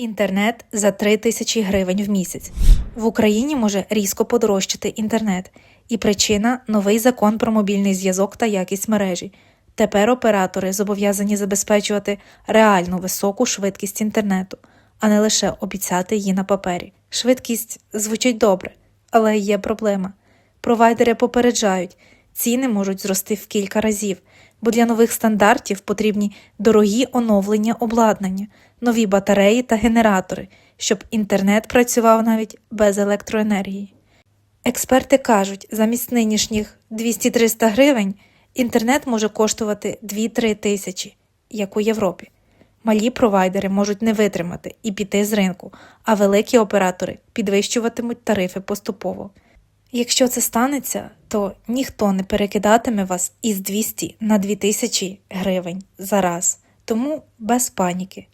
Інтернет за 3 тисячі гривень в місяць. В Україні може різко подорожчати інтернет. І причина новий закон про мобільний зв'язок та якість мережі. Тепер оператори зобов'язані забезпечувати реальну високу швидкість інтернету, а не лише обіцяти її на папері. Швидкість звучить добре, але є проблема. Провайдери попереджають, ціни можуть зрости в кілька разів, бо для нових стандартів потрібні дорогі оновлення обладнання, нові батареї та генератори, щоб інтернет працював навіть без електроенергії. Експерти кажуть, замість нинішніх 200-300 гривень інтернет може коштувати 2-3 тисячі, як у Європі. Малі провайдери можуть не витримати і піти з ринку, а великі оператори підвищуватимуть тарифи поступово. Якщо це станеться, то ніхто не перекидатиме вас із 200 на 2000 гривень за раз, тому без паніки.